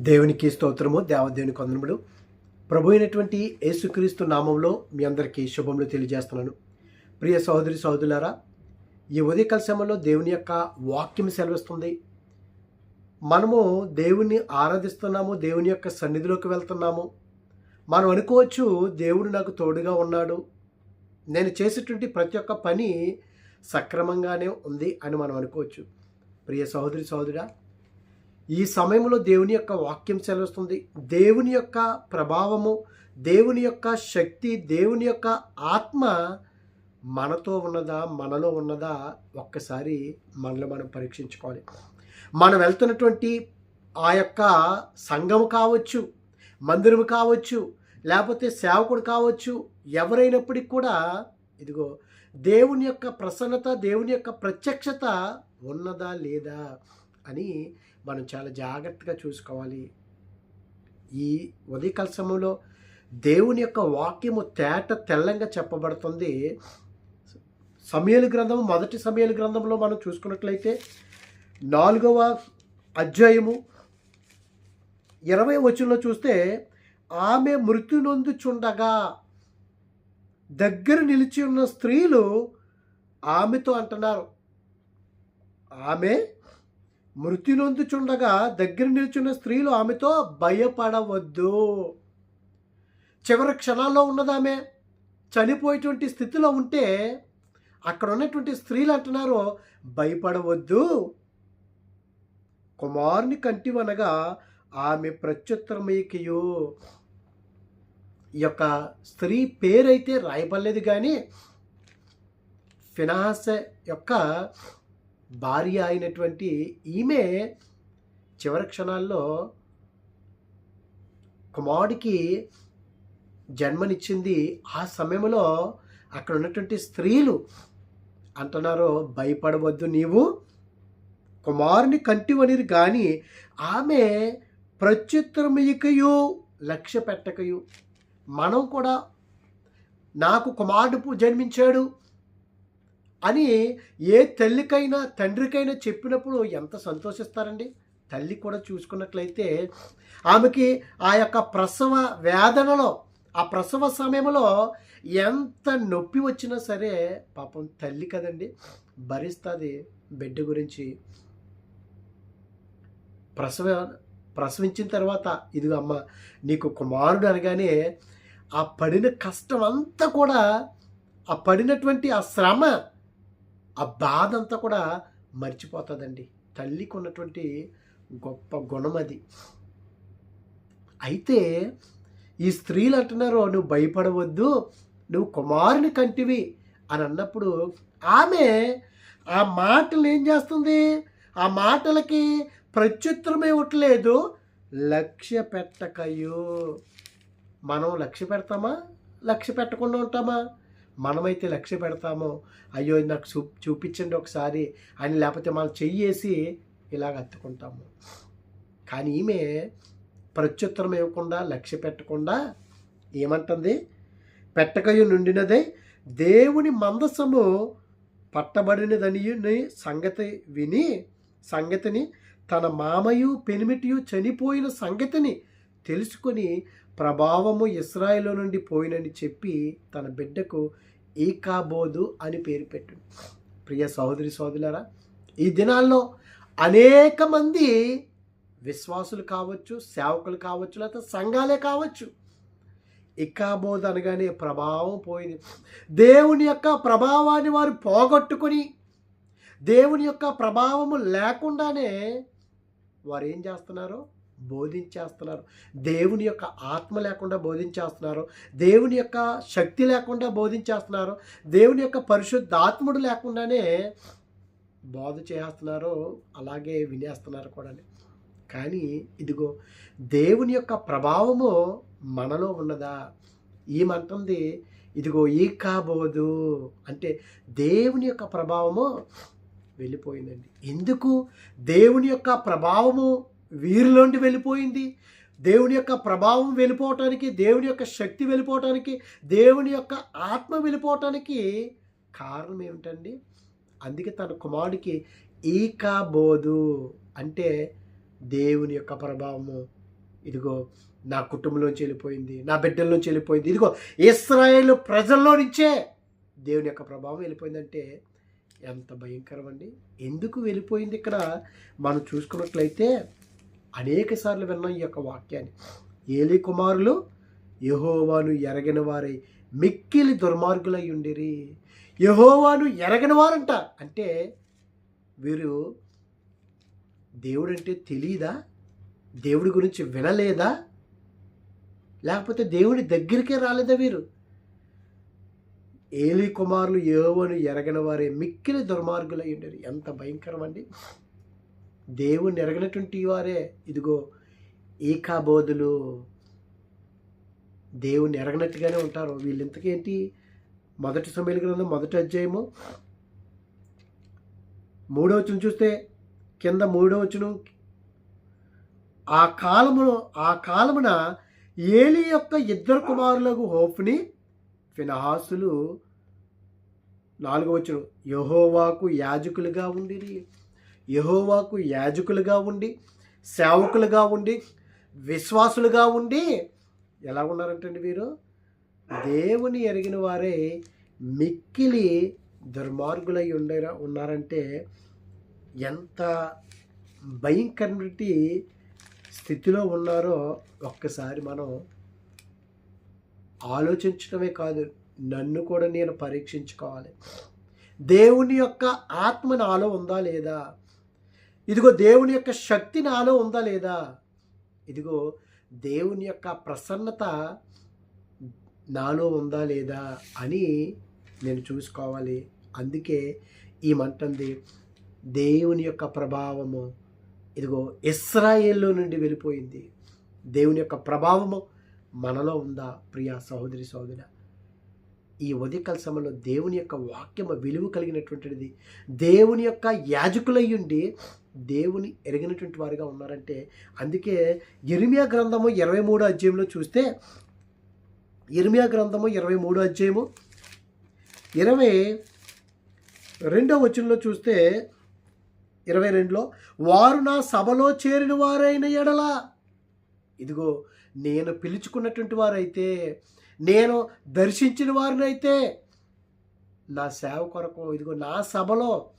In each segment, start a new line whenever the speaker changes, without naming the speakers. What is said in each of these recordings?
దేవునికి స్తోత్రము దేవదేవుని కొందనములు ప్రభు అయినటువంటి యేసుక్రీస్తు నామంలో మీ అందరికీ శుభములు తెలియజేస్తున్నాను. ప్రియ సహోదరి సహోదరులారా ఈ ఉదయకాల సమయంలో దేవుని యొక్క వాక్యం సెలవిస్తుంది. మనము దేవుణ్ణి ఆరాధిస్తున్నాము దేవుని యొక్క సన్నిధిలోకి వెళ్తున్నాము. మనం అనుకోవచ్చు దేవుడు నాకు తోడుగా ఉన్నాడు. నేను చేసేటువంటి ప్రతి ఒక్క పని సక్రమంగానే ఉంది అని మనం అనుకోవచ్చు. ప్రియ సహోదరి సహోదరా ఈ సమయంలో దేవుని యొక్క వాక్యం సెలవుస్తుంది. దేవుని యొక్క ప్రభావము దేవుని యొక్క శక్తి దేవుని యొక్క ఆత్మ మనతో ఉన్నదా మనలో ఉన్నదా ఒక్కసారి మనలో మనం పరీక్షించుకోవాలి. మనం వెళ్తున్నటువంటి ఆ యొక్క సంఘం కావచ్చు మందిరం కావచ్చు లేకపోతే సేవకుడు కావచ్చు ఎవరైనప్పటికీ కూడా ఇదిగో దేవుని యొక్క ప్రసన్నత దేవుని యొక్క ప్రత్యక్షత ఉన్నదా లేదా అని మనం చాలా జాగ్రత్తగా చూసుకోవాలి. ఈ ఉదయకాల సమయంలో దేవుని యొక్క వాక్యము తేట తెల్లంగా చెప్పబడుతుంది. సమయలు గ్రంథం మొదటి సమయలు గ్రంథంలో మనం చూసుకున్నట్లయితే నాలుగవ అధ్యాయము ఇరవై వచనంలో చూస్తే ఆమె మృత్యు నొందుచుండగా దగ్గర నిలిచి ఉన్న స్త్రీలు ఆమెతో అంటున్నారు. ఆమె మృతి నొందుచుండగా దగ్గర నిల్చున్న స్త్రీలు ఆమెతో భయపడవద్దు. చివరి క్షణాల్లో ఉన్నదామె చనిపోయేటువంటి స్థితిలో ఉంటే అక్కడ ఉన్నటువంటి స్త్రీలు అంటున్నారు భయపడవద్దు. కుమారుని కంటివనగా ఆమె ప్రత్యుత్తరమయ్యకయు. ఈ యొక్క స్త్రీ పేరైతే రాయబడలేదు కానీ ఫినాస యొక్క భార్య అయినటువంటి ఈమె చివరి క్షణాల్లో కుమారుడికి జన్మనిచ్చింది. ఆ సమయంలో అక్కడ ఉన్నటువంటి స్త్రీలు అంటున్నారో భయపడవద్దు నీవు. కుమారుని కంటివనిరు కానీ ఆమె ప్రత్యుత్తరమికయు లక్ష్య పెట్టకయు మనం కూడా నాకు కుమారుడు జన్మించాడు. అని ఏ తల్లికైనా తండ్రికైనా చెప్పినప్పుడు ఎంత సంతోషిస్తారండి? తల్లి కూడా చూసుకున్నట్లయితే ఆమెకి ఆ యొక్క ప్రసవ వేదనలో ఆ ప్రసవ సమయంలో ఎంత నొప్పి వచ్చినా సరే పాపం తల్లి కదండి భరిస్తుంది బిడ్డ గురించి. ప్రసవ ప్రసవించిన తర్వాత ఇదిగో అమ్మ నీకు కుమారుడు అనగానే ఆ పడిన కష్టం అంతా కూడా ఆ పడినటువంటి ఆ శ్రమ ఆ బాధ అంతా కూడా మర్చిపోతుందండి. తల్లికి ఉన్నటువంటి గొప్ప గుణం అది. అయితే ఈ స్త్రీలు అంటున్నారు నువ్వు భయపడవద్దు నువ్వు కుమారుని కంటివి అని అన్నప్పుడు ఆమె ఆ మాటలు ఏం చేస్తుంది? ఆ మాటలకి ప్రత్యుత్తరం ఇవ్వట్లేదు. లక్ష్య పెట్టకయో మనం లక్ష్య పెడతామా? లక్ష్య పెట్టకుండా ఉంటామా? మనమైతే లక్ష్య పెడతామో అయ్యో నాకు చూ చూపించండి ఒకసారి అని లేకపోతే మనం చెయ్యేసి ఇలాగ అత్తుకుంటాము. కానీ ఈమె ప్రత్యుత్తరం ఇవ్వకుండా లక్ష్య పెట్టకుండా ఏమంటుంది? పెట్టకయు నుండినదే దేవుని మందసము పట్టబడినదని సంగతి విని సంగతిని తన మామయు పెనిమిటియు చనిపోయిన సంగతిని తెలుసుకొని ప్రభావము ఇస్రాయిలో నుండి పోయినని చెప్పి తన బిడ్డకు ఈకాబోదు అని పేరు పెట్టు ప్రియ సహోదరి సోదరులారా ఈ దినాల్లో అనేక మంది విశ్వాసులు కావచ్చు సేవకులు కావచ్చు లేకపోతే సంఘాలే కావచ్చు ఇకాబోధ్ అనగానే ప్రభావం పోయింది. దేవుని యొక్క ప్రభావాన్ని వారు పోగొట్టుకొని దేవుని యొక్క ప్రభావము లేకుండానే వారు ఏం చేస్తున్నారు బోధించేస్తున్నారు. దేవుని యొక్క ఆత్మ లేకుండా బోధించేస్తున్నారు. దేవుని యొక్క శక్తి లేకుండా బోధించేస్తున్నారు. దేవుని యొక్క పరిశుద్ధాత్ముడు లేకుండానే బోధ చేస్తున్నారు. అలాగే వినేస్తున్నారు కూడా కానీ ఇదిగో దేవుని యొక్క ప్రభావము మనలో ఉన్నదా? ఏమంటుంది ఇదిగో ఈ కాబోదు అంటే దేవుని యొక్క ప్రభావము వెళ్ళిపోయిందండి. ఎందుకు? దేవుని యొక్క ప్రభావము వీరిలోండి వెళ్ళిపోయింది. దేవుని యొక్క ప్రభావం వెళ్ళిపోవటానికి దేవుని యొక్క శక్తి వెళ్ళిపోవటానికి దేవుని యొక్క ఆత్మ వెళ్ళిపోవటానికి కారణం ఏమిటండి? అందుకే తన కుమారుడికి ఈకాబోధు అంటే దేవుని యొక్క ప్రభావము. ఇదిగో నా కుటుంబంలోంచి వెళ్ళిపోయింది నా బిడ్డల్లోంచి వెళ్ళిపోయింది. ఇదిగో ఇస్రాయేల్ ప్రజల్లో నుంచే దేవుని యొక్క ప్రభావం వెళ్ళిపోయిందంటే ఎంత భయంకరం అండి ఎందుకు వెళ్ళిపోయింది ఇక్కడ? మనం చూసుకున్నట్లయితే అనేక సార్లు విన్నాం ఈ యొక్క వాక్యాన్ని. ఏలి కుమారులు యహోవాను ఎరగిన వారై మిక్కిలి దుర్మార్గులై ఉండిరి. యహోవాను ఎరగిన వారంట. అంటే వీరు దేవుడంటే తెలియదా దేవుడి గురించి వినలేదా? లేకపోతే దేవుడి దగ్గరికే రాలేదా వీరు? ఏలి కుమారులు యెహోవాను ఎరగని వారే మిక్కిలి దుర్మార్గులై ఉండేరు. ఎంత భయంకరం అండి దేవుణ్ణి ఎరగనటువంటి వారే. ఇదిగో ఏకాబోధులు. దేవుణ్ణి ఎరగనట్టుగానే ఉంటారు. వీళ్ళింతకేంటి మొదటి సమయాల గ్రంథం మొదటి అధ్యాయము. మూడో వచనం చూస్తే కింద మూడో వచనం. ఆ కాలమును ఆ కాలమున ఏలి యొక్క ఇద్దరు కుమారులకు హోప్ని ఫినహాసులు. నాలుగో వచనం యహోవాకు యాజకులుగా ఉండిరి. యహోవాకు యాజకులుగా ఉండి సేవకులుగా ఉండి విశ్వాసులుగా ఉండి ఎలా ఉన్నారంటండి వీరు? దేవుని ఎరిగిన వారే మిక్కిలి దుర్మార్గులై ఉండరా ఉన్నారంటే ఎంత భయంకరటి స్థితిలో ఉన్నారో ఒక్కసారి మనం ఆలోచించడమే కాదు నన్ను కూడా నేను పరీక్షించుకోవాలి. దేవుని యొక్క ఆత్మ నాలో ఉందా లేదా? ఇదిగో దేవుని యొక్క శక్తి నాలో ఉందా లేదా? ఇదిగో దేవుని యొక్క ప్రసన్నత నాలో ఉందా లేదా అని నేను చూసుకోవాలి. అందుకే ఈ దేవుని యొక్క ప్రభావము ఇదిగో ఇస్రాయేల్లో నుండి వెళ్ళిపోయింది. దేవుని యొక్క ప్రభావము మనలో ఉందా ప్రియా సహోదరి సహోదరి? ఈ ఉదయకాల సమయంలో దేవుని యొక్క వాక్యము విలువ కలిగినటువంటిది. దేవుని యొక్క యాజకులయ్యుండి దేవుని ఎరిగినటువంటి వారుగా ఉన్నారంటే అందుకే ఇరిమియా గ్రంథము ఇరవై మూడో అధ్యాయంలో చూస్తే ఇరిమియా గ్రంథము ఇరవై మూడో అధ్యాయము ఇరవై రెండో వచనంలో చూస్తే ఇరవై రెండులో వారు నా సభలో చేరిన వారైన ఎడల ఇదిగో నేను పిలుచుకున్నటువంటి వారైతే నేను దర్శించిన వారినైతే నా సేవ కొరకు ఇదిగో నా సభలో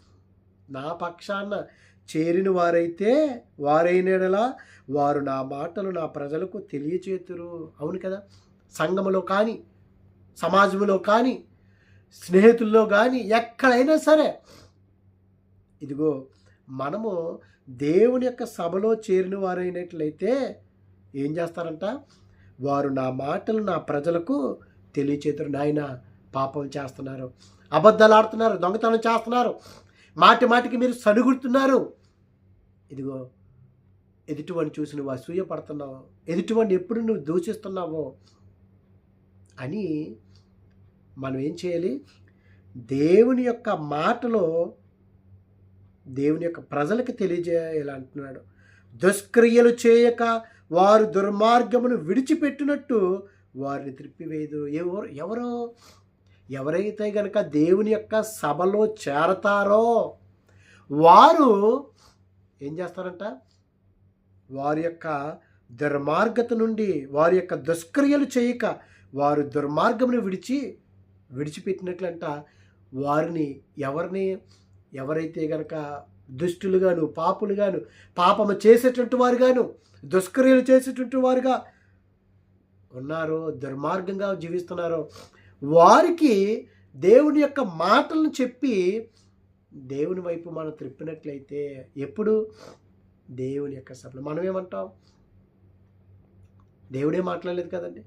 నా పక్షాన చేరిన వారైతే వారైనలా వారు నా మాటలు నా ప్రజలకు తెలియచేతురు. అవును కదా? సంఘములో కానీ సమాజంలో కానీ స్నేహితుల్లో కానీ ఎక్కడైనా సరే ఇదిగో మనము దేవుని యొక్క సభలో చేరిన వారైనట్లయితే ఏం చేస్తారంట? వారు నా మాటలు నా ప్రజలకు తెలియచేతురు. నాయన పాపం చేస్తున్నారు. అబద్ధాలు ఆడుతున్నారు దొంగతనం చేస్తున్నారు. మాటి మాటికి మీరు సనుగుడుతున్నారు. ఇదిగో ఎదుటివాడిని చూసి నువ్వు అసూయ పడుతున్నావు ఎదుటివాడిని ఎప్పుడు నువ్వు దూషిస్తున్నావో అని మనం ఏం చేయాలి? దేవుని యొక్క మాటలో దేవుని యొక్క ప్రజలకు తెలియజేయాలి అంటున్నాడు దుష్క్రియలు చేయక వారు దుర్మార్గమును విడిచిపెట్టినట్టు వారిని త్రిప్పివేదు ఎవరు ఎవరో? ఎవరైతే గనక దేవుని యొక్క సభలో చేరతారో వారు ఏం చేస్తారంట? వారి యొక్క దుర్మార్గత నుండి వారి యొక్క దుష్క్రియలు చేయక వారు దుర్మార్గమును విడిచి విడిచిపెట్టినట్లంట వారిని ఎవరిని ఎవరైతే గనక దుష్టులుగాను పాపులుగాను పాపము చేసేటువంటి వారుగాను దుష్క్రియలు చేసేటువంటి వారుగా ఉన్నారో దుర్మార్గంగా జీవిస్తున్నారో వారికి దేవుని యొక్క మాటలను చెప్పి దేవుని వైపు మనం త్రిప్పినట్లయితే ఎప్పుడు? దేవుని యొక్క సభలు. మనం ఏమంటాం? దేవుడే మాట్లాడలేదు కదండి.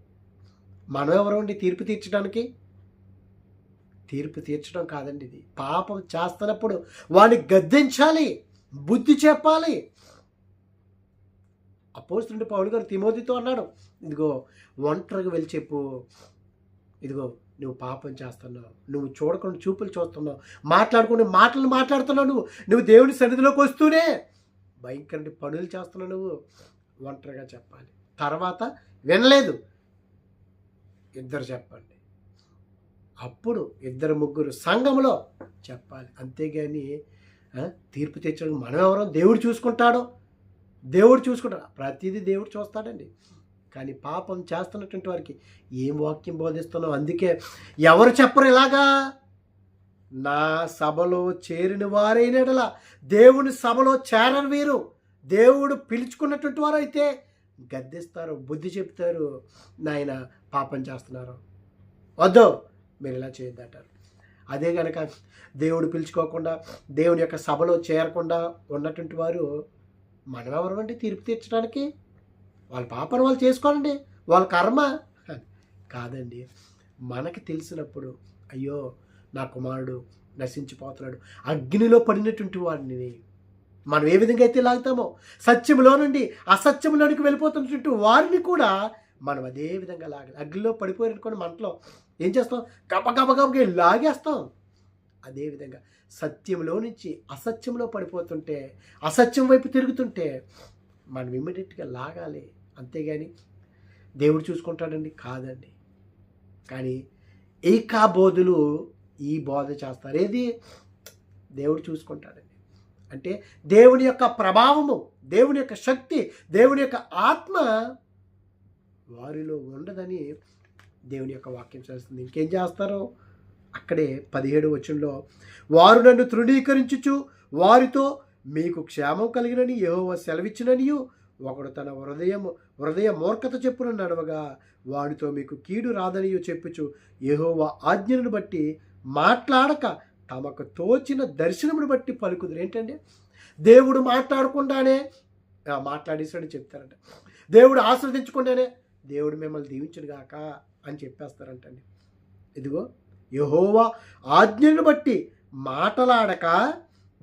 మనం ఎవరండి తీర్పు తీర్చడానికి? తీర్పు తీర్చడం కాదండి ఇది. పాపం చేస్తున్నప్పుడు వాడిని గద్దించాలి బుద్ధి చెప్పాలి. అపోజిట్ పౌలు గారు తిమోతితో అన్నాడు ఇదిగో ఒంటరిగా వెళ్ళి చెప్పు. ఇదిగో నువ్వు పాపం చేస్తున్నావు. నువ్వు చూడకుండా చూపులు చూస్తున్నావు. మాట్లాడుకుని మాటలు మాట్లాడుతున్నావు నువ్వు. నువ్వు దేవుని సన్నిధిలోకి వస్తూనే భయంకర పనులు చేస్తున్నావు నువ్వు. ఒంటరిగా చెప్పాలి. తర్వాత వినలేదు. ఇద్దరు చెప్పండి. అప్పుడు ఇద్దరు ముగ్గురు సంఘంలో చెప్పాలి. అంతేగాని తీర్పు తెచ్చడం మనం ఎవరం దేవుడు చూసుకుంటాడో? దేవుడు చూసుకుంటాడు? ప్రతిదీ దేవుడు చూస్తాడండి. కానీ పాపం చేస్తున్నటువంటి వారికి ఏం వాక్యం బోధిస్తున్నావు అందుకే ఎవరు చెప్పరు ఇలాగా? నా సభలో చేరిన వారైనడలా దేవుని సభలో చేరని వీరు. దేవుడు పిలుచుకున్నటువంటి వారు అయితే గద్దిస్తారు బుద్ధి చెప్తారు నాయన పాపం చేస్తున్నారు. వద్దు. మీరు ఇలా చేయొద్దంటారు. అదే కనుక దేవుడు పిలుచుకోకుండా దేవుని యొక్క సభలో చేరకుండా ఉన్నటువంటి వారు మనం అంటే తీర్పు తీర్చడానికి? వాళ్ళ పాపను వాళ్ళు చేసుకోవాలండి. వాళ్ళ కర్మ. కాదండి. మనకి తెలిసినప్పుడు అయ్యో నా కుమారుడు నశించిపోతున్నాడు. అగ్నిలో పడినటువంటి వాడిని మనం ఏ విధంగా అయితే లాగుతామో సత్యంలో నుండి అసత్యంలోనికి వెళ్ళిపోతున్నటువంటి వారిని కూడా మనం అదే విధంగా లాగాలి అగ్నిలో పడిపోయినటువంటి మంటలో ఏం చేస్తాం? గబ గబ గబగా లాగేస్తాం. అదేవిధంగా సత్యంలో నుంచి అసత్యంలో పడిపోతుంటే అసత్యం వైపు తిరుగుతుంటే మనం ఇమ్మీడియట్గా లాగాలి. అంతేగాని దేవుడు చూసుకుంటాడండి కాదండి. కానీ ఏకా బోధులు ఈ బోధ చేస్తారు. ఏది? దేవుడు చూసుకుంటాడండి. అంటే దేవుని యొక్క ప్రభావము దేవుని యొక్క శక్తి దేవుని యొక్క ఆత్మ వారిలో ఉండదని దేవుని యొక్క వాక్యం చేస్తుంది ఇంకేం చేస్తారు? అక్కడే పదిహేడు వచనంలో వారు నన్ను తృణీకరించుచు వారితో మీకు క్షేమం కలిగినని యెహోవా సెలవిచ్చిననియు ఒకడు తన హృదయం హృదయ మూర్ఖత చెప్పున నడవగా వాడితో మీకు కీడు రాదనియు చెప్పుచు యెహోవా ఆజ్ఞను బట్టి మాట్లాడక తమకు తోచిన దర్శనమును బట్టి పలుకుదురు. ఏంటంటే దేవుడు మాట్లాడకుండానే మాట్లాడేసాడు చెప్తారంట. దేవుడు ఆస్వాదించకుండానే దేవుడు మిమ్మల్ని దీవించుడు గాక అని చెప్పేస్తారంటండి. ఇదిగో యహోవా ఆజ్ఞను బట్టి మాటలాడక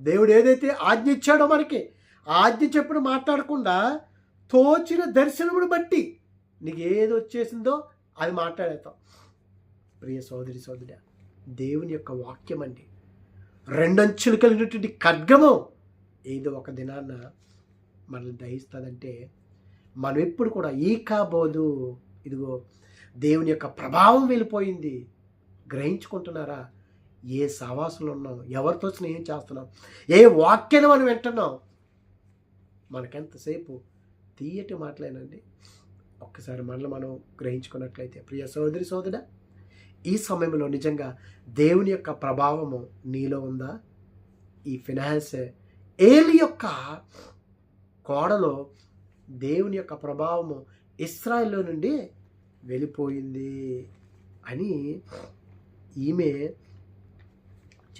దేవుడు ఏదైతే ఆజ్ఞ ఇచ్చాడో మనకి ఆజ్ఞ చెప్పిన మాట్లాడకుండా తోచిన దర్శనమును బట్టి నీకు ఏది వచ్చేసిందో అది మాట్లాడేస్తాం. ప్రియ సోదరి సోదరి దేవుని యొక్క వాక్యం అండి. రెండంచులు కలిగినటువంటి ఖడ్గము ఏదో ఒక దినాన మనల్ని దహిస్తుందంటే మనం ఎప్పుడు కూడా ఈ కాబోదు ఇదిగో దేవుని యొక్క ప్రభావం వెళ్ళిపోయింది. గ్రహించుకుంటున్నారా? ఏ సవాసులు ఉన్నాం? ఎవరితో స్నేహం చేస్తున్నాం? ఏ వాక్యాన్ని మనం వింటున్నాం? మనకెంతసేపు తీయటి మాటలేనండి. ఒక్కసారి మనల్ని మనం గ్రహించుకున్నట్లయితే ప్రియ సోదరి సోదర ఈ సమయంలో నిజంగా దేవుని యొక్క ప్రభావము నీలో ఉందా? ఈ ఫినాన్స్ ఏలి యొక్క కోడలో దేవుని యొక్క ప్రభావము ఇస్రాయల్లో నుండి వెళ్ళిపోయింది అని ఈమె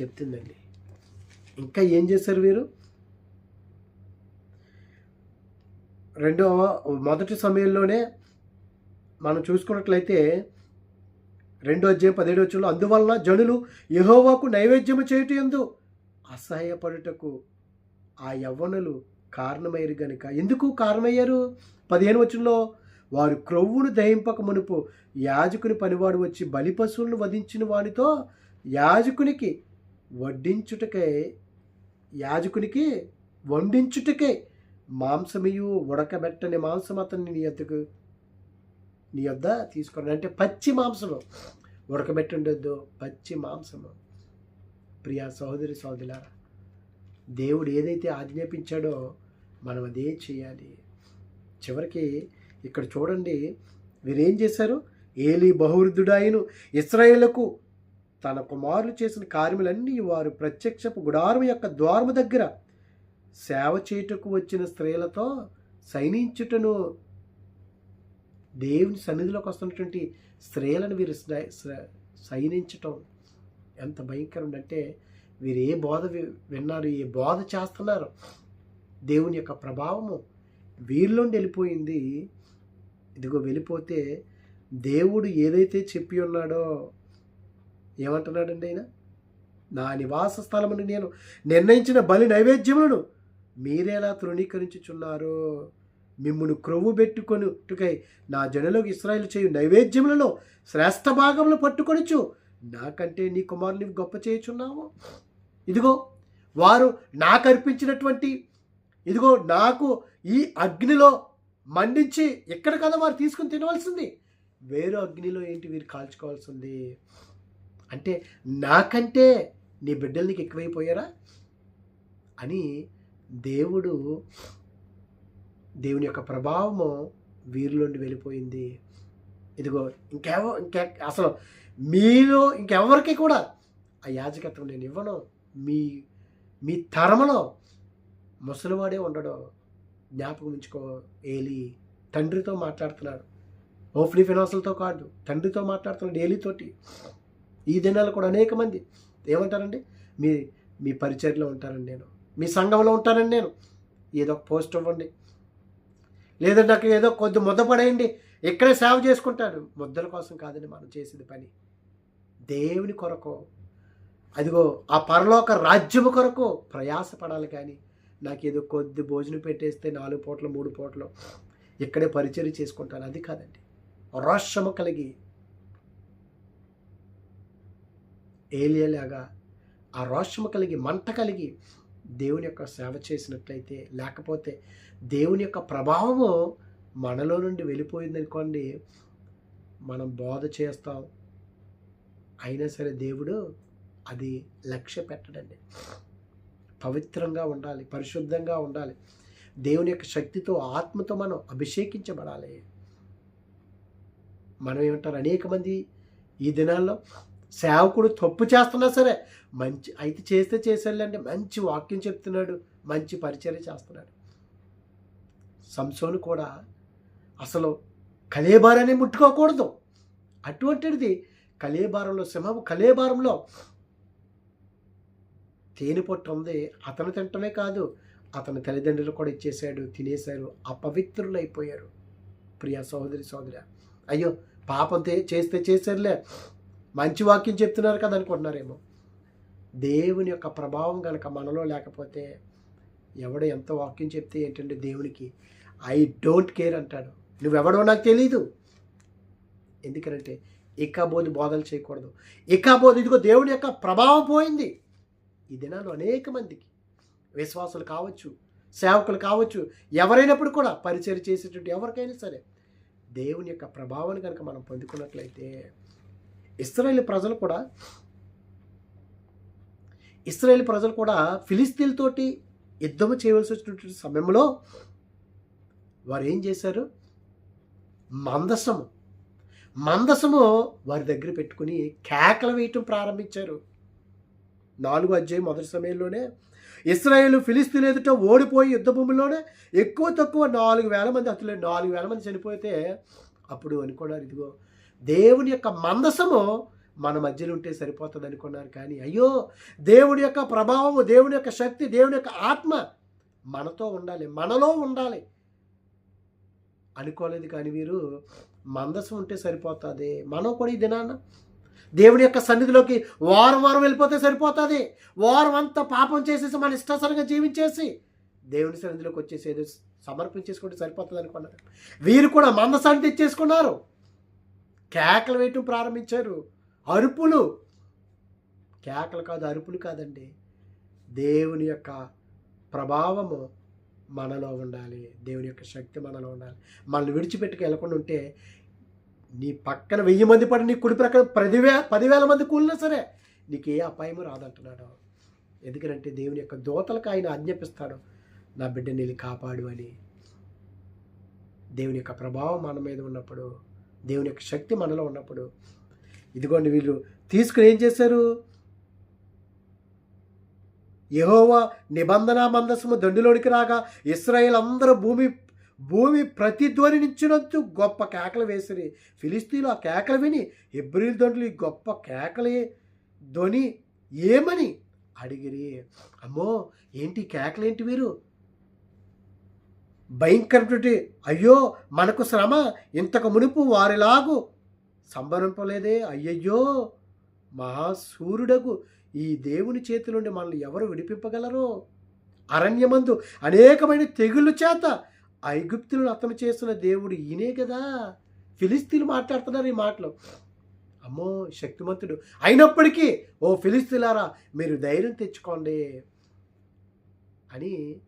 చెప్తుందండి. ఇంకా ఏం చేశారు వీరు? రెండో మొదటి సమయంలోనే మనం చూసుకున్నట్లయితే రెండో అధ్యాయం పదిహేడు వచ్చంలో అందువలన జనులు యహోవాకు నైవేద్యము చేయుట ఎందు అసహాయపడుటకు ఆ యవ్వనులు కారణమయ్యారు గనుక. ఎందుకు కారణమయ్యారు? పదిహేను వచ్చంలో వారు క్రొవ్వును దహింపక మునుపు యాజకుని పనివాడు వచ్చి బలి పశువులను వధించిన వానితో యాజకునికి వడ్డించుటకే యాజకునికి వండించుటకే మాంసమియు ఉడకబెట్టని మాంసం అతన్ని నీ యొద్దకు నీ యొద్ద తీసుకున్నాడు అంటే పచ్చి మాంసము. ఉడకబెట్టుండొద్దు పచ్చి మాంసము. ప్రియా సహోదరి సహోదరులారా దేవుడు ఏదైతే ఆజ్ఞాపించాడో మనం అదే చేయాలి. చివరికి ఇక్కడ చూడండి వీరేం చేశారు? ఏలి బహువృద్ధుడాయను. ఇస్రాయేళ్ళకు తన కుమారులు చేసిన కార్యములన్నీ వారు ప్రత్యక్షపు గుడారం యొక్క ద్వారము దగ్గర. సేవ చేయుటకు వచ్చిన స్త్రీలతో సైనించుటను దేవుని సన్నిధిలోకి వస్తున్నటువంటి స్త్రీలను వీరు సైనించటం ఎంత భయంకరం అంటే వీరు ఏ బోధ విన్నారు ఏ బోధ చేస్తున్నారు? దేవుని యొక్క ప్రభావము వీరిలోండి వెళ్ళిపోయింది. ఇదిగో వెళ్ళిపోతే దేవుడు ఏదైతే చెప్పి ఉన్నాడో ఏమంటున్నాడండి ఆయన? నా నివాస స్థలమును నేను నిర్ణయించిన బలి నైవేద్యములను మీరేలా తృణీకరించుచున్నారు మిమ్మును క్రొవ్వు పెట్టుకొనుటకై నా జనులకు ఇస్రాయేల్ చేయు నైవేద్యములలో శ్రేష్ఠ భాగములు పట్టుకొనిచు నాకంటే నీ కుమారుని గొప్ప చేయుచున్నావు? ఇదిగో వారు నాకు అర్పించినటువంటి ఇదిగో నాకు ఈ అగ్నిలో మండించి ఎక్కడ కదా వారు తీసుకుని తినవలసింది. వేరే అగ్నిలో ఏంటి వీరు కాల్చుకోవాల్సింది? అంటే నాకంటే నీ బిడ్డలు నీకు ఎక్కువైపోయారా? అని దేవుడు దేవుని యొక్క ప్రభావము వీరిలోండి వెళ్ళిపోయింది. ఇదిగో ఇంకెవ ఇంకా అసలు మీలో ఇంకెవరికి కూడా ఆ యాజకత్వం నేను ఇవ్వను. మీ మీ తరమలో ముసలివాడే ఉండడు. జ్ఞాపకం ఉంచుకో ఏలి తండ్రితో మాట్లాడుతున్నాడు. ఓఫ్లీ ఫినాన్సులతో కాదు తండ్రితో మాట్లాడుతున్నాడు ఏలితోటి ఈ దినాలు కూడా అనేక మంది ఏమంటారండి? మీ మీ పరిచర్లో ఉంటానండి నేను మీ సంఘంలో ఉంటానండి నేను. ఏదో ఒక పోస్ట్ ఇవ్వండి. లేదంటే నాకు ఏదో కొద్ది ముద్ద పడేయండి ఇక్కడే సేవ చేసుకుంటాను ముద్దల కోసం కాదండి మనం చేసేది పని. దేవుని కొరకు అదిగో ఆ పరలోక రాజ్యము కొరకు ప్రయాసపడాలి కానీ నాకు ఏదో కొద్ది భోజనం పెట్టేస్తే నాలుగు పూటలు మూడు పూటలు ఇక్కడే పరిచయం చేసుకుంటాను. అది కాదండి. రోషము కలిగి ఏలియలాగా ఆ రోషము కలిగి మంట కలిగి దేవుని యొక్క సేవ చేసినట్లయితే లేకపోతే దేవుని యొక్క ప్రభావము మనలో నుండి వెళ్ళిపోయింది అనుకోండి మనం బోధ చేస్తాం. అయినా సరే దేవుడు అది లక్ష్య పెట్టడండి. పవిత్రంగా ఉండాలి పరిశుద్ధంగా ఉండాలి. దేవుని యొక్క శక్తితో ఆత్మతో మనం అభిషేకించబడాలి. మనం ఏమంటారు? అనేక మంది ఈ దినాల్లో సేవకుడు తప్పు చేస్తున్నా సరే మంచి అయితే చేస్తే చేసేళ్ళండి మంచి వాక్యం చెప్తున్నాడు మంచి పరిచర్య చేస్తున్నాడు. సంసోను కూడా అసలు కలేబారాన్ని ముట్టుకోకూడదు. అటువంటిది కలేబారంలో సింహం కలేబారంలో తేనె పొట్టు ఉంది. అతను తింటమే కాదు అతని తల్లిదండ్రులు కూడా ఇచ్చేశాడు తినేశారు అపవిత్రులు అయిపోయారు ప్రియా సహోదరి సోదర అయ్యో పాపం తే- చేస్తే చేశారులే. మంచి వాక్యం చెప్తున్నారు కదా అనుకుంటున్నారేమో. దేవుని యొక్క ప్రభావం కనుక మనలో లేకపోతే ఎవడు ఎంత వాక్యం చెప్తే ఏంటంటే దేవునికి? ఐ డోంట్ కేర్ అంటాడు. నువ్వెవడో నాకు తెలీదు. ఎందుకంటే ఇకాబోధి బోధలు చేయకూడదు. ఇకాబోధి ఇదిగో దేవుని యొక్క ప్రభావం పోయింది. ఈ దినాలు అనేక మందికి విశ్వాసులు కావచ్చు సేవకులు కావచ్చు ఎవరైనప్పుడు కూడా పరిచయం చేసేటువంటి ఎవరికైనా సరే దేవుని యొక్క ప్రభావాన్ని కనుక మనం పొందుకున్నట్లయితే ఇస్రాయేల్ ప్రజలు కూడా ఇస్రాయేల్ ప్రజలు కూడా ఫిలిస్తీన్తోటి యుద్ధము చేయవలసి వచ్చినటువంటి సమయంలో వారు ఏం చేశారు? మందసము మందసము వారి దగ్గర పెట్టుకుని కేకలు వేయటం ప్రారంభించారు. నాలుగు అధ్యాయం మొదటి సమయంలోనే ఇస్రాయేల్ ఫిలిస్తీన్ ఎదుట ఓడిపోయి యుద్ధ భూమిలోనే ఎక్కువ తక్కువ నాలుగు వేల మంది అసలు నాలుగు వేల మంది చనిపోతే అప్పుడు అనుకున్నారు ఇదిగో దేవుని యొక్క మందసము మన మధ్యలో ఉంటే సరిపోతుంది అనుకున్నారు. కానీ అయ్యో దేవుడి యొక్క ప్రభావము దేవుని యొక్క శక్తి దేవుని యొక్క ఆత్మ మనతో ఉండాలి మనలో ఉండాలి. అనుకోలేదు కానీ వీరు మందసం ఉంటే సరిపోతుంది. మనం కూడా ఈ దినాన దేవుని యొక్క సన్నిధిలోకి వారం వారం వెళ్ళిపోతే సరిపోతుంది. వారం అంతా పాపం చేసేసి మన ఇష్టాసరంగా జీవించేసి దేవుని సన్నిధిలోకి వచ్చేసి ఏదో సమర్పించేసుకుంటే సరిపోతుంది అనుకున్నారు. వీరు కూడా మందసాన్ని తెచ్చేసుకున్నారు. కేకలు వేయటం ప్రారంభించారు. అరుపులు. కేకలు కాదు అరుపులు కాదండి. దేవుని యొక్క ప్రభావము మనలో ఉండాలి. దేవుని యొక్క శక్తి మనలో ఉండాలి. మనల్ని విడిచిపెట్టుకు వెళ్ళకుండా ఉంటే నీ పక్కన వెయ్యి మంది పడి నీ కుడి ప్రక్కన పదివే పదివేల మంది కూలినా సరే నీకు ఏ అపాయము రాదంటున్నాడు. ఎందుకంటే దేవుని యొక్క దోతలకు ఆయన ఆజ్ఞాపిస్తాడు నా బిడ్డ నీళ్ళు కాపాడు అని. దేవుని యొక్క ప్రభావం మన మీద ఉన్నప్పుడు దేవుని యొక్క శక్తి మనలో ఉన్నప్పుడు. ఇదిగోండి వీళ్ళు తీసుకుని ఏం చేశారు? యెహోవా నిబంధన మందసము దండులోనికి రాగా ఇస్రాయేల్ అందరూ భూమి భూమి ప్రతిధ్వని గొప్ప కేకలు వేసిరి. ఫిలిస్తీన్లు ఆ కేకలు విని ఎబ్రిల్ దండ్రులు ఈ గొప్ప కేకలే ధ్వని ఏమని అడిగిరి. అమ్మో ఏంటి కేకలేంటి వీరు? భయంకరటువంటి అయ్యో మనకు శ్రమ ఇంతకు మునుపు వారిలాగు సంబరింపలేదే అయ్యయ్యో మహాసూర్యుడకు ఈ దేవుని చేతి నుండి మనల్ని ఎవరు విడిపింపగలరు? అరణ్యమందు అనేకమైన తెగుళ్ళ చేత ఐగుప్తులను అతను చేస్తున్న దేవుడు ఈయనే కదా? ఫిలిస్తీన్లు మాట్లాడుతున్నారు ఈ మాటలు. అమ్మో శక్తిమంతుడు. అయినప్పటికీ ఓ ఫిలిస్తీన్లారా మీరు ధైర్యం తెచ్చుకోండి అని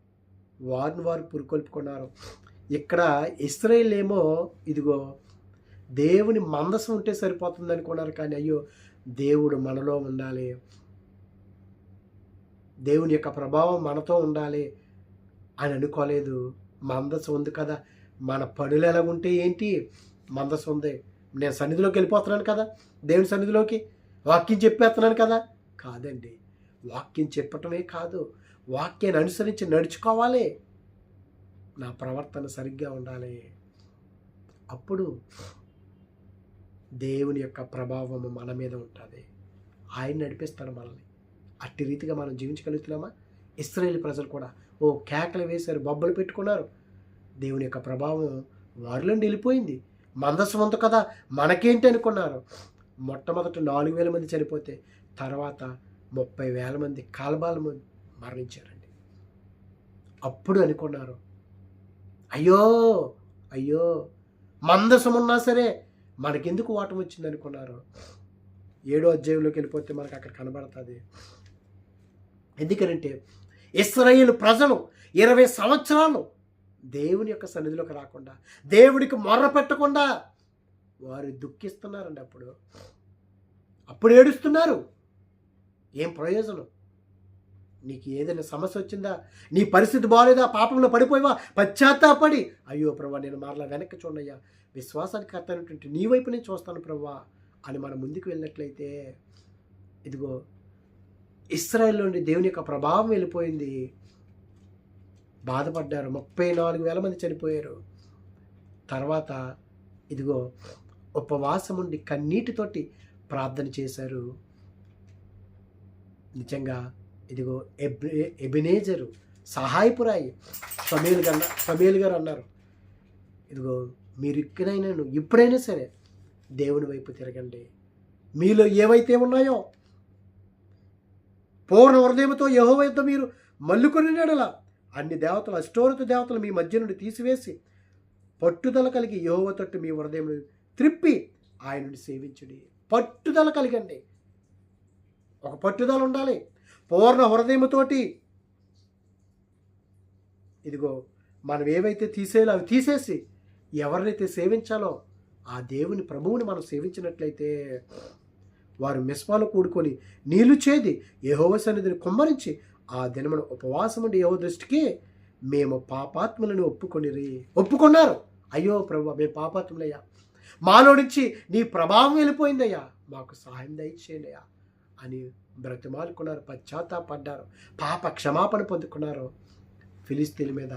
వారిని వారు పురుకొల్పుకున్నారు. ఇక్కడ ఇస్రాయేల్ ఏమో ఇదిగో దేవుని మందసం ఉంటే సరిపోతుంది అనుకున్నారు కానీ అయ్యో దేవుడు మనలో ఉండాలి. దేవుని యొక్క ప్రభావం మనతో ఉండాలి అని అనుకోలేదు. మందస్సు ఉంది కదా. మన పనులు ఎలా ఉంటే ఏంటి? మందస్సు ఉంది నేను సన్నిధిలోకి వెళ్ళిపోతున్నాను కదా. దేవుని సన్నిధిలోకి వాక్యం చెప్పేస్తున్నాను కదా. కాదండి. వాక్యం చెప్పటమే కాదు. వాక్యాన్ని అనుసరించి నడుచుకోవాలి. నా ప్రవర్తన సరిగ్గా ఉండాలి. అప్పుడు దేవుని యొక్క ప్రభావం మన మీద ఉంటుంది. ఆయన నడిపిస్తాడు మనల్ని. అట్టి రీతిగా మనం జీవించగలుగుతున్నామా? ఇస్రాయేల్ ప్రజలు కూడా ఓ కేకలు వేశారు బొబ్బలు పెట్టుకున్నారు. దేవుని యొక్క ప్రభావం వారిలో వెళ్ళిపోయింది మందస్వంత కదా మనకేంటి అనుకున్నారు. మొట్టమొదట నాలుగు వేల మంది చనిపోతే తర్వాత ముప్పై వేల మంది కాలబాల మరణించారండి. అప్పుడు అనుకున్నారు. అయ్యో అయ్యో మందసం ఉన్నా సరే మనకెందుకు ఓటం వచ్చింది అనుకున్నారు. ఏడో అధ్యాయంలోకి వెళ్ళిపోతే మనకు అక్కడ కనబడుతుంది. ఎందుకనంటే ఇస్రాయేల్ ప్రజలు ఇరవై సంవత్సరాలు దేవుని యొక్క సన్నిధిలోకి రాకుండా దేవుడికి మొర్ర పెట్టకుండా వారు దుఃఖిస్తున్నారండి అప్పుడు. అప్పుడు ఏడుస్తున్నారు. ఏం ప్రయోజనం? నీకు ఏదైనా సమస్య వచ్చిందా? నీ పరిస్థితి బాగాలేదా పాపంలో పడిపోయావా? పశ్చాత్తాపడి. అయ్యో ప్రభా నేను మరలా వెనక్కి చూడయ్యా విశ్వాసానికి కర్తనటువంటి నీ వైపు నేను చూస్తాను ప్రభా అని మనం ముందుకు వెళ్ళినట్లయితే ఇదిగో ఇస్రాయల్ నుండి దేవుని యొక్క ప్రభావం వెళ్ళిపోయింది. బాధపడ్డారు. ముప్పై నాలుగు వేల మంది చనిపోయారు. తర్వాత ఇదిగో ఉపవాసం ఉండి కన్నీటితోటి ప్రార్థన చేశారు. నిజంగా ఇదిగో ఎబ్ ఎబినేజరు సహాయపురాయి సమీల్ గారు సమీల్ గారు అన్నారు. ఇదిగో మీరు ఇక్కడైనా ఇప్పుడైనా సరే దేవుని వైపు తిరగండి. మీలో ఏవైతే ఉన్నాయో పూర్ణ హృదయంతో యహో యుద్ధ మీరు మల్లుకొని నెడల అన్ని దేవతలు అష్టోరత దేవతలు మీ మధ్య నుండి తీసివేసి పట్టుదల కలిగి యహోవ తట్టు మీ హృదయం త్రిప్పి ఆయనని సేవించుడి. పట్టుదల కలిగండి. ఒక పట్టుదల ఉండాలి. పూర్ణ హృదయముతోటి ఇదిగో మనం ఏవైతే తీసేయాలో అవి తీసేసి ఎవరినైతే సేవించాలో ఆ దేవుని ప్రభువుని మనం సేవించినట్లయితే వారు మిస్పాలు కూడుకొని నీళ్ళు చేది యహోవ సన్నిధిని కుమ్మరించి ఆ దినమున ఉపవాసం ఉండి యహో దృష్టికి మేము పాపాత్ములను ఒప్పుకొని ఒప్పుకున్నారు. అయ్యో ప్రభు మేము పాపాత్ములయ్యా. మాలో నుంచి నీ ప్రభావం వెళ్ళిపోయిందయ్యా. మాకు సహాయం దయచేయండి అయ్యా అని బ్రతిమాలుకున్నారు పశ్చాత్తాపడ్డారు పాప క్షమాపణ పొందుకున్నారు. ఫిలిస్తీన్ల మీద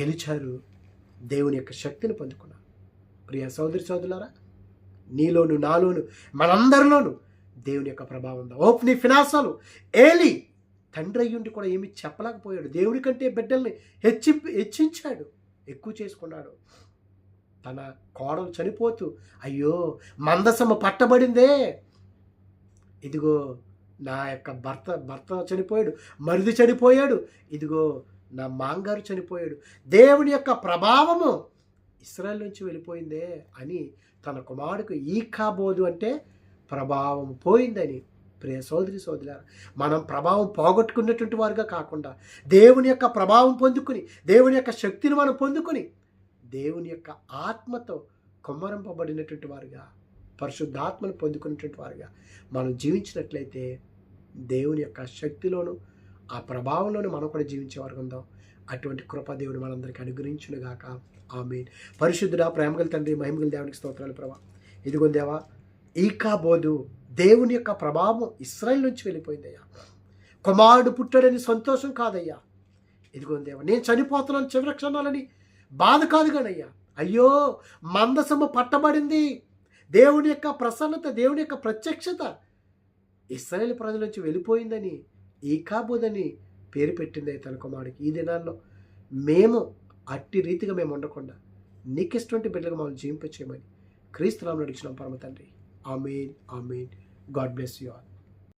గెలిచారు. దేవుని యొక్క శక్తిని పొందుకున్నారు. ప్రియ సోదరి సోదరులారా నీలోను నాలోను మనందరిలోను దేవుని యొక్క ప్రభావం ఉందా? ఓప్ని ఫినాసాలు ఏలి తండ్రి అయ్యుండి కూడా ఏమి చెప్పలేకపోయాడు. దేవుడి కంటే బిడ్డల్ని హెచ్చి హెచ్చించాడు. ఎక్కువ చేసుకున్నాడు. తన కోడలు చనిపోతూ అయ్యో మందసము పట్టబడిందే. ఇదిగో నా యొక్క భర్త భర్త చనిపోయాడు మరిది చనిపోయాడు. ఇదిగో నా మాంగారు చనిపోయాడు. దేవుని యొక్క ప్రభావము ఇస్రాయల్ నుంచి వెళ్ళిపోయిందే అని తన కుమారుడికి ఈ కాబోదు అంటే ప్రభావం పోయిందని. ప్రియ సోదరి సోదరులారు మనం ప్రభావం పోగొట్టుకున్నటువంటి వారుగా కాకుండా దేవుని యొక్క ప్రభావం పొందుకుని దేవుని యొక్క శక్తిని మనం పొందుకుని దేవుని యొక్క ఆత్మతో కుమ్మరింపబడినటువంటి వారుగా పరిశుద్ధాత్మను పొందుకున్నటువంటి వారుగా మనం జీవించినట్లయితే దేవుని యొక్క శక్తిలోను ఆ ప్రభావంలోనూ మనం కూడా జీవించే వారు ఉందాం. అటువంటి కృప దేవుడు మనందరికీ అనుగ్రహించునుగాక. ఆమె పరిశుద్ధుడా ప్రేమగల తండ్రి మహిమగల దేవునికి స్తోత్రాలు ప్రభా. ఇదిగో దేవా ఈకాబోధు దేవుని యొక్క ప్రభావం ఇస్రాయల్ నుంచి వెళ్ళిపోయిందయ్యా. కుమారుడు పుట్టాడని సంతోషం కాదయ్యా. ఇదిగో దేవా నేను చనిపోతున్నాను చివరి క్షణాలని బాధ కాదు కానయ్యా. అయ్యో మందసము పట్టబడింది. దేవుని యొక్క ప్రసన్నత దేవుని యొక్క ప్రత్యక్షత ఇస్రాయేల్ ప్రజల నుంచి వెళ్ళిపోయిందని ఈకాబోదని పేరు పెట్టింది తన కుమారుడికి. ఈ దినాల్లో మేము అట్టి రీతిగా మేము ఉండకుండా నీకు ఇష్టంటి బిడ్డలు మమ్మల్ని జీవింపచేయమని క్రీస్తునామని అడిగిన పరమ తండ్రి. Amen amen. God bless you all.